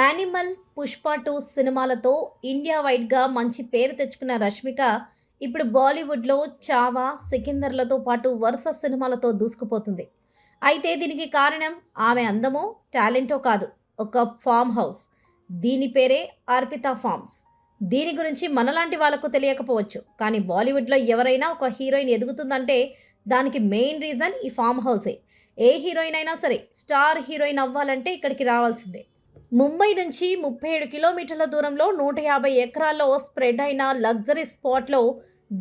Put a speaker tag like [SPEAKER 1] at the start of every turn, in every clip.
[SPEAKER 1] Animal Pushpa two సినిమాలతో India వైడ్గా మంచి పేరు తెచ్చుకున్న రష్మిక ఇప్పుడు బాలీవుడ్లో చావా సికిందర్లతో పాటు వరుస సినిమాలతో దూసుకుపోతుంది. అయితే దీనికి కారణం ఆమె అందమో టాలెంటో కాదు. ఒక ఫామ్ హౌస్. దీని పేరే అర్పిత ఫార్మ్స్ దీని గురించి మనలాంటి వాళ్ళకు తెలియకపోవచ్చు. కానీ బాలీవుడ్లో ఎవరైనా ఒక హీరోయిన్ ఎదుగుతుందంటే దానికి మెయిన్ రీజన్ ఈ ఫామ్ హౌసే. ఏ హీరోయిన్ అయినా సరే స్టార్ హీరోయిన్ అవ్వాలంటే ఇక్కడికి రావాల్సిందే. ముంబై నుంచి ముప్పై ఏడు కిలోమీటర్ల దూరంలో నూట యాభై ఎకరాల్లో స్ప్రెడ్ అయిన లగ్జరీ స్పాట్లో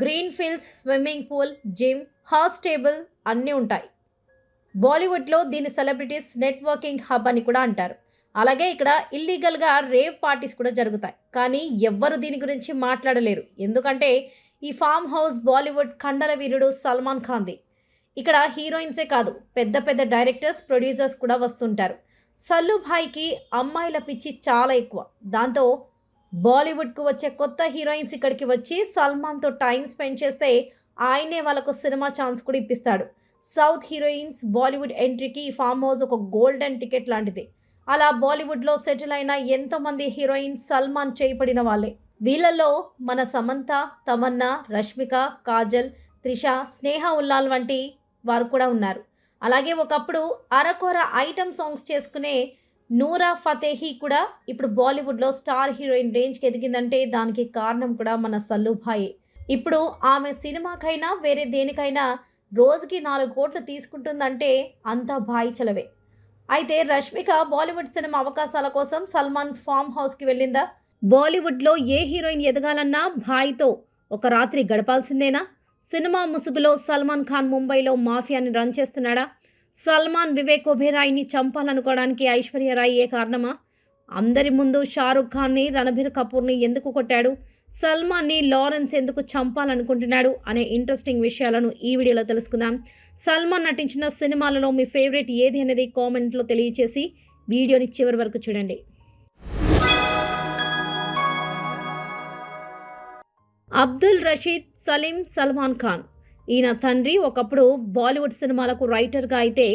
[SPEAKER 1] green fields swimming pool gym has table అన్నీ ఉంటాయి. బాలీవుడ్లో దీని సెలబ్రిటీస్ నెట్వర్కింగ్ హబ్ అని కూడా అంటారు. అలాగే ఇక్కడ ఇల్లీగల్గా రేవ్ పార్టీస్ కూడా జరుగుతాయి. కానీ ఎవ్వరు దీని గురించి మాట్లాడలేరు. ఎందుకంటే ఈ ఫామ్ హౌస్ బాలీవుడ్ కండల వీరుడు సల్మాన్ ఖాన్ది. ఇక్కడ హీరోయిన్సే కాదు పెద్ద పెద్ద డైరెక్టర్స్ ప్రొడ్యూసర్స్ కూడా వస్తుంటారు. సల్లుభాయ్కి అమ్మాయిల పిచ్చి చాలా ఎక్కువ. దాంతో బాలీవుడ్కు వచ్చే కొత్త హీరోయిన్స్ ఇక్కడికి వచ్చి సల్మాన్తో టైం స్పెండ్ చేస్తే ఆయనే వాళ్ళకు సినిమా ఛాన్స్ కూడా ఇప్పిస్తాడు. సౌత్ హీరోయిన్స్ బాలీవుడ్ ఎంట్రీకి ఈ ఫామ్ హౌస్ ఒక గోల్డెన్ టికెట్ లాంటిది. అలా బాలీవుడ్లో సెటిల్ అయిన ఎంతోమంది హీరోయిన్స్ సల్మాన్ చేయబడిన వాళ్ళే. వీళ్ళల్లో మన సమంత తమన్నా రష్మిక కాజల్ త్రిష స్నేహ ఉల్లాల్ వంటి వారు కూడా ఉన్నారు. అలాగే ఒకప్పుడు అరకొర ఐటమ్ సాంగ్స్ చేసుకునే నూరా ఫతేహీ కూడా ఇప్పుడు బాలీవుడ్లో స్టార్ హీరోయిన్ రేంజ్కి ఎదిగిందంటే దానికి కారణం కూడా మన సల్లుభాయే ఇప్పుడు ఆమె సినిమాకైనా వేరే దేనికైనా రోజుకి నాలుగు కోట్లు తీసుకుంటుందంటే అంతా భాయి చలవే. అయితే రష్మిక బాలీవుడ్ సినిమా అవకాశాల కోసం సల్మాన్ ఫామ్ హౌస్కి వెళ్ళిందా? బాలీవుడ్లో ఏ హీరోయిన్ ఎదగాలన్నా భాయ్తో ఒక రాత్రి గడపాల్సిందేనా? సినిమా ముసుగులో సల్మాన్ ఖాన్ ముంబైలో మాఫియాని రన్ చేస్తున్నాడా? సల్మాన్ వివేక్ ఒబేరాయ్ని చంపాలనుకోవడానికి ఐశ్వర్యరాయ్ ఏ కారణమా? అందరి ముందు షారుఖ్ ఖాన్ని రణబీర్ కపూర్ని ఎందుకు కొట్టాడు? సల్మాన్ని లారెన్స్ ఎందుకు చంపాలనుకుంటున్నాడు? అనే ఇంట్రెస్టింగ్ విషయాలను ఈ వీడియోలో తెలుసుకుందాం. సల్మాన్ నటించిన సినిమాలలో మీ ఫేవరెట్ ఏది అనేది కామెంట్లో తెలియచేసి వీడియోని చివరి వరకు చూడండి. అబ్దుల్ రషీద్ సలీం సల్మాన్ ఖాన్. ఈయన తండ్రి ఒకప్పుడు బాలీవుడ్ సినిమాలకు రైటర్గా అయితే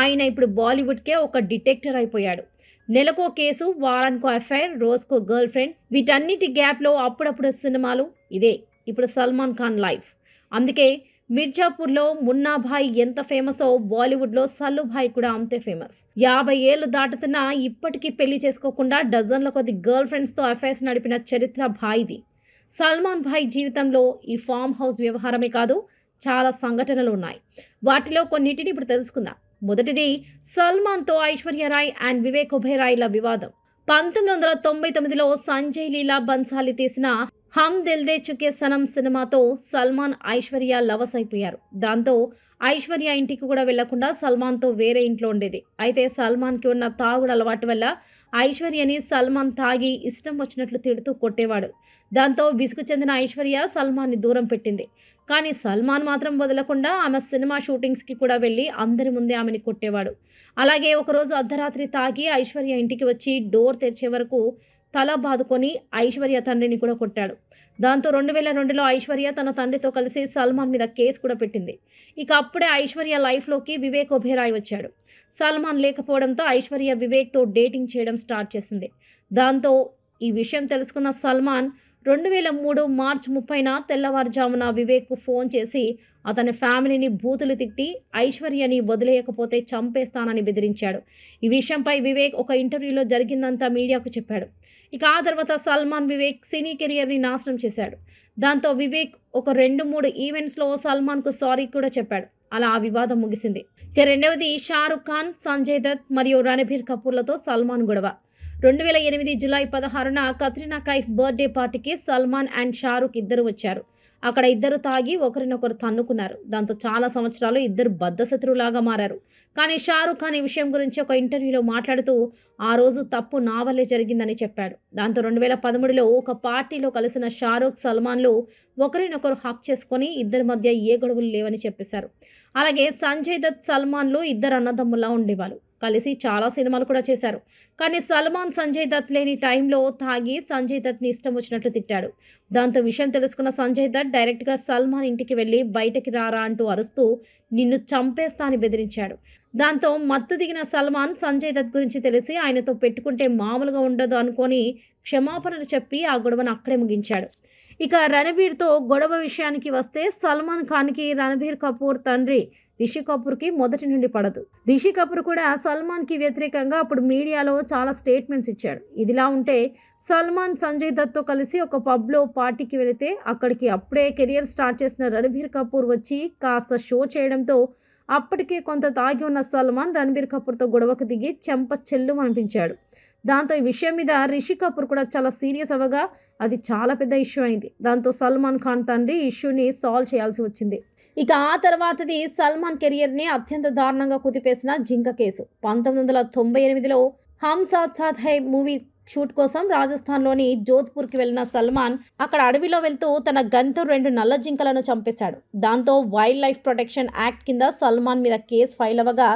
[SPEAKER 1] ఆయన ఇప్పుడు బాలీవుడ్కే ఒక డిటెక్టర్ అయిపోయాడు. నెలకో కేసు వారానికో ఎఫ్ఐఆర్ రోజుకో గర్ల్ ఫ్రెండ్ వీటన్నిటి గ్యాప్లో అప్పుడప్పుడు సినిమాలు ఇదే. ఇప్పుడు సల్మాన్ ఖాన్ లైఫ్. అందుకే మిర్జాపూర్లో మున్నాభాయ్ ఎంత ఫేమసో బాలీవుడ్లో సల్లుభాయ్ కూడా అంతే ఫేమస్. యాభై ఏళ్ళు దాటుతున్నా ఇప్పటికీ పెళ్ళి చేసుకోకుండా డజన్ల కొద్ది గర్ల్ ఫ్రెండ్స్తో అఫైర్స్ నడిపిన చరిత్ర భాయ్ది. సల్మాన్ భాయ్ జీవితంలో ఈ ఫామ్ హౌస్ వ్యవహారమే కాదు చాలా సంఘటనలు ఉన్నాయి. వాటిలో కొన్నిటిని ఇప్పుడు తెలుసుకుందాం. మొదటిది సల్మాన్తో ఐశ్వర్యరాయ్ అండ్ వివేక్ ఒబేరాయ్ల వివాదం. పంతొమ్మిది వందల తొంభై తొమ్మిదిలో సంజయ్ లీలా బన్సాలి తీసిన హమ్ దిల్దే చుకే సనం సినిమాతో సల్మాన్ ఐశ్వర్య లవస్ అయిపోయారు. దాంతో ఐశ్వర్య ఇంటికి కూడా వెళ్ళకుండా సల్మాన్తో వేరే ఇంట్లో ఉండేది. అయితే సల్మాన్కి ఉన్న తాగుడు అలవాటు వల్ల ఐశ్వర్యని సల్మాన్ తాగి ఇష్టం వచ్చినట్లు తిడుతూ కొట్టేవాడు. దాంతో విసుగు చెందిన ఐశ్వర్య సల్మాన్ని దూరం పెట్టింది. కానీ సల్మాన్ మాత్రం వదలకుండా ఆమె సినిమా షూటింగ్స్కి కూడా వెళ్ళి అందరి ముందే ఆమెని కొట్టేవాడు. అలాగే ఒకరోజు అర్ధరాత్రి తాగి ఐశ్వర్య ఇంటికి వచ్చి డోర్ తెరిచే వరకు తల బాదుకొని ఐశ్వర్య తండ్రిని కూడా కొట్టాడు. దాంతో రెండు వేల రెండులో ఐశ్వర్య తన తండ్రితో కలిసి సల్మాన్ మీద కేసు కూడా పెట్టింది. ఇక అప్పుడే ఐశ్వర్య లైఫ్లోకి వివేక్ ఒబేరాయ్ వచ్చాడు. సల్మాన్ లేకపోవడంతో ఐశ్వర్య వివేక్తో డేటింగ్ చేయడం స్టార్ట్ చేసింది. దాంతో ఈ విషయం తెలుసుకున్న సల్మాన్ రెండు వేల మూడు మార్చ్ ముప్పైన తెల్లవారుజామున వివేక్కు ఫోన్ చేసి అతని ఫ్యామిలీని బూతులు తిట్టి ఐశ్వర్యని వదిలేయకపోతే చంపేస్తానని బెదిరించాడు. ఈ విషయంపై వివేక్ ఒక ఇంటర్వ్యూలో జరిగిందంతా మీడియాకు చెప్పాడు. ఇక ఆ తర్వాత సల్మాన్ వివేక్ సినీ కెరియర్ని నాశనం చేశాడు. దాంతో వివేక్ ఒక రెండు మూడు ఈవెంట్స్లో సల్మాన్కు సారీ కూడా చెప్పాడు. అలా ఆ వివాదం ముగిసింది. ఇక రెండవది షారుఖ్ ఖాన్ సంజయ్ దత్ మరియు రణబీర్ కపూర్లతో సల్మాన్ గొడవ. రెండు వేల ఎనిమిది జులై పదహారున కత్రినా కైఫ్ బర్త్డే పార్టీకి సల్మాన్ అండ్ షారుఖ్ ఇద్దరు వచ్చారు. అక్కడ ఇద్దరు తాగి ఒకరినొకరు తన్నుకున్నారు. దాంతో చాలా సంవత్సరాలు ఇద్దరు బద్ధశత్రువులాగా మారారు. కానీ షారుఖ్ ఖాన్ ఈ విషయం గురించి ఒక ఇంటర్వ్యూలో మాట్లాడుతూ ఆ రోజు తప్పు నా వల్లే జరిగిందని చెప్పాడు. దాంతో రెండు వేల పదమూడులో ఒక పార్టీలో కలిసిన షారుఖ్ సల్మాన్లు ఒకరినొకరు హక్ చేసుకొని ఇద్దరి మధ్య ఏ గొడవలు లేవని చెప్పేశారు. అలాగే సంజయ్ దత్ సల్మాన్లు ఇద్దరు అన్నదమ్ములా ఉండేవాళ్ళు. కలిసి చాలా సినిమాలు కూడా చేశారు. కానీ సల్మాన్ సంజయ్ దత్ లేని టైంలో తాగి సంజయ్ దత్ని ఇష్టం వచ్చినట్లు తిట్టాడు. దాంతో విషయం తెలుసుకున్న సంజయ్ దత్ డైరెక్ట్గా సల్మాన్ ఇంటికి వెళ్ళి బయటకి రారా అంటూ అరుస్తూ నిన్ను చంపేస్తా అని బెదిరించాడు. దాంతో మత్తు దిగిన సల్మాన్ సంజయ్ దత్ గురించి తెలిసి ఆయనతో పెట్టుకుంటే మామూలుగా ఉండదు అనుకొని క్షమాపణలు చెప్పి ఆ గొడవను అక్కడే ముగించాడు. ఇక రణబీర్తో గొడవ విషయానికి వస్తే సల్మాన్ ఖాన్కి రణబీర్ కపూర్ తండ్రి రిషి కపూర్కి మొదటి నుండి పడదు. రిషి కపూర్ కూడా సల్మాన్కి వ్యతిరేకంగా అప్పుడు మీడియాలో చాలా స్టేట్మెంట్స్ ఇచ్చాడు. ఇదిలా ఉంటే సల్మాన్ సంజయ్ దత్తో కలిసి ఒక పబ్లో పార్టీకి వెళితే అక్కడికి అప్పుడే కెరియర్ స్టార్ట్ చేసిన రణబీర్ కపూర్ వచ్చి కాస్త షో చేయడంతో అప్పటికే కొంత తాగి ఉన్న సల్మాన్ రణబీర్ కపూర్తో గొడవకు దిగి చెంప చెల్లు అనిపించాడు. దాంతో ఈ విషయం మీద రిషి కపూర్ కూడా చాలా సీరియస్ అవ్వగా అది చాలా పెద్ద ఇష్యూ అయింది. దాంతో సల్మాన్ ఖాన్ తండ్రి ఇష్యూని సాల్వ్ చేయాల్సి వచ్చింది. ఇక ఆ తర్వాతది సల్మాన్ కెరియర్ని అత్యంత దారుణంగా కుదిపేసిన జింక కేసు. పంతొమ్మిది వందల తొంభై ఎనిమిదిలో హమ్ సాత్ సాత్ హై మూవీ షూట్ కోసం రాజస్థాన్లోని జోధ్పూర్కి వెళ్ళిన సల్మాన్ అక్కడ అడవిలో వెళ్తూ తన గన్తో రెండు నల్ల జింకలను చంపేశాడు. దాంతో వైల్డ్ లైఫ్ ప్రొటెక్షన్ యాక్ట్ కింద సల్మాన్ మీద కేసు ఫైల్ అవ్వగా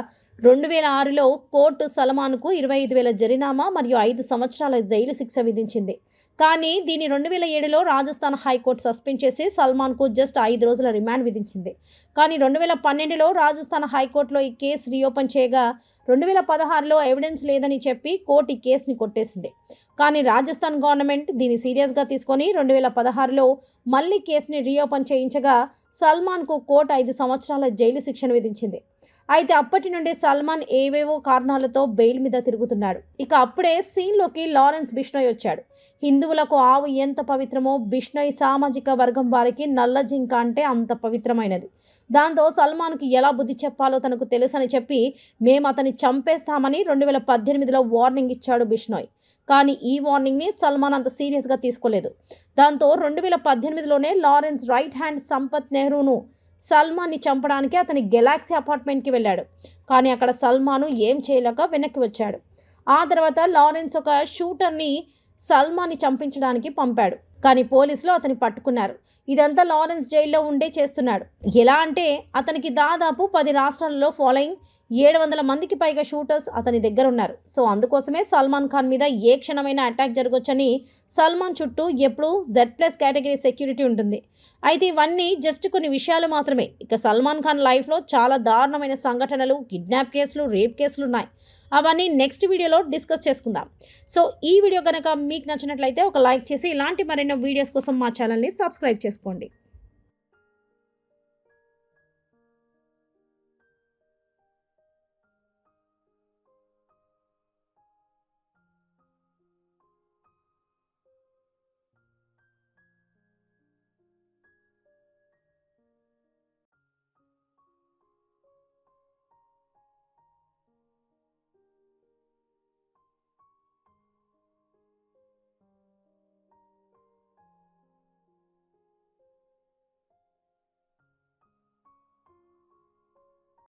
[SPEAKER 1] రెండు వేల ఆరులో కోర్టు సల్మాన్కు ఇరవై ఐదు వేల జరినామా మరియు ఐదు సంవత్సరాల జైలు శిక్ష విధించింది. కానీ దీని రెండు వేల ఏడులో రాజస్థాన్ హైకోర్టు సస్పెండ్ చేసి సల్మాన్కు జస్ట్ ఐదు రోజుల రిమాండ్ విధించింది. కానీ రెండు వేల పన్నెండులో రాజస్థాన్ హైకోర్టులో ఈ కేసు రీఓపెన్ చేయగా రెండు వేల పదహారులో ఎవిడెన్స్ లేదని చెప్పి కోర్టు ఈ కేసుని కొట్టేసింది. కానీ రాజస్థాన్ గవర్నమెంట్ దీన్ని సీరియస్గా తీసుకొని రెండు వేల పదహారులో మళ్ళీ కేసుని రీఓపెన్ చేయించగా సల్మాన్కు కోర్టు ఐదు సంవత్సరాల జైలు శిక్షను విధించింది. అయితే అప్పటి నుండి సల్మాన్ ఏవేవో కారణాలతో బెయిల్ మీద తిరుగుతున్నాడు. ఇక అప్పుడే సీన్లోకి లారెన్స్ బిష్నోయ్ వచ్చాడు. హిందువులకు ఆవు ఎంత పవిత్రమో బిష్నోయ్ సామాజిక వర్గం వారికి నల్ల జింక అంటే అంత పవిత్రమైనది. దాంతో సల్మాన్కి ఎలా బుద్ధి చెప్పాలో తనకు తెలుసని చెప్పి మేము అతన్ని చంపేస్తామని రెండు వేల పద్దెనిమిదిలో వార్నింగ్ ఇచ్చాడు బిష్నోయ్. కానీ ఈ వార్నింగ్ని సల్మాన్ అంత సీరియస్గా తీసుకోలేదు. దాంతో రెండు వేల పద్దెనిమిదిలోనే లారెన్స్ రైట్ హ్యాండ్ సంపత్ నెహ్రూను సల్మాన్ని చంపడానికి అతని గెలాక్సీ అపార్ట్మెంట్కి వెళ్ళాడు. కానీ అక్కడ సల్మాను ఏం చేయలేక వెనక్కి వచ్చాడు. ఆ తర్వాత లారెన్స్ ఒక షూటర్ని సల్మాన్ని చంపించడానికి పంపాడు. కానీ పోలీసులు అతన్ని పట్టుకున్నారు. ఇదంతా లారెన్స్ జైల్లో ఉండే చేస్తున్నాడు. ఎలా అంటే అతనికి దాదాపు పది రాష్ట్రాలలో ఫాలోయింగ్ ఏడు వందల మందికి పైగా షూటర్స్ అతని దగ్గర ఉన్నారు సో అందుకోసమే సల్మాన్ ఖాన్ మీద ఏ క్షణమైనా అటాక్ జరగవచ్చని సల్మాన్ చుట్టూ ఎప్పుడూ జెడ్ ప్లస్ కేటగిరీ సెక్యూరిటీ ఉంటుంది. అయితే ఇవన్నీ జస్ట్ కొన్ని విషయాలు మాత్రమే. ఇక సల్మాన్ ఖాన్ లైఫ్లో చాలా దారుణమైన సంఘటనలు కిడ్నాప్ కేసులు రేప్ కేసులు ఉన్నాయి. అవన్నీ నెక్స్ట్ వీడియోలో డిస్కస్ చేసుకుందాం. సో ఈ వీడియో కనుక మీకు నచ్చినట్లయితే ఒక లైక్ చేసి ఇలాంటి మరెన్నో వీడియోస్ కోసం మా ఛానల్ని సబ్స్క్రైబ్ చేసుకోండి.